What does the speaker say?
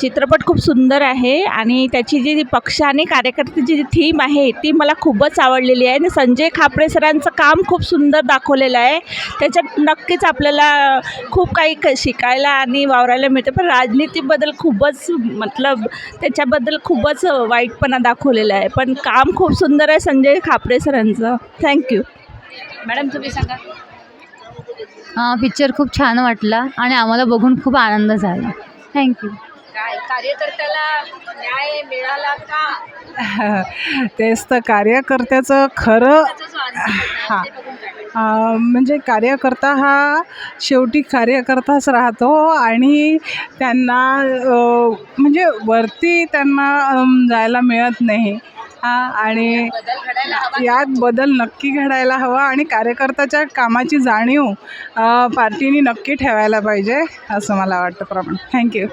चित्रपट? खूप सुंदर आहे आणि त्याची जी पक्ष आणि कार्यकर्त्याची जी थीम आहे ती मला खूपच आवडलेली आहे. आणि संजय खापरे सरांचं काम खूप सुंदर दाखवलेलं आहे. त्याच्यात नक्कीच आपल्याला खूप काही क शिकायला आणि वावरायला मिळतं. पण राजनीतीबद्दल खूपच मतलब त्याच्याबद्दल खूपच वाईटपणा दाखवलेला आहे. पण काम खूप सुंदर आहे संजय खापरे सरांचं. थँक्यू मॅडम तुम्ही सांगा. पिक्चर खूप छान वाटला आणि आम्हाला बघून खूप आनंद झाला. थँक्यू काय कार्यकर्त्याला न्याय मिळाला का? तेच तर कार्यकर्त्याचं खरं हा. म्हणजे कार्यकर्ता हा शेवटी कार्यकर्ताच राहतो आणि त्यांना म्हणजे वरती त्यांना जायला मिळत नाही. हा आणि यात बदल नक्की घडायला हवा आणि कार्यकर्त्याच्या कामाची जाणीव पार्टीनी पार्टीने नक्की ठेवायला पाहिजे असं मला वाटतं प्रमाण. थँक्यू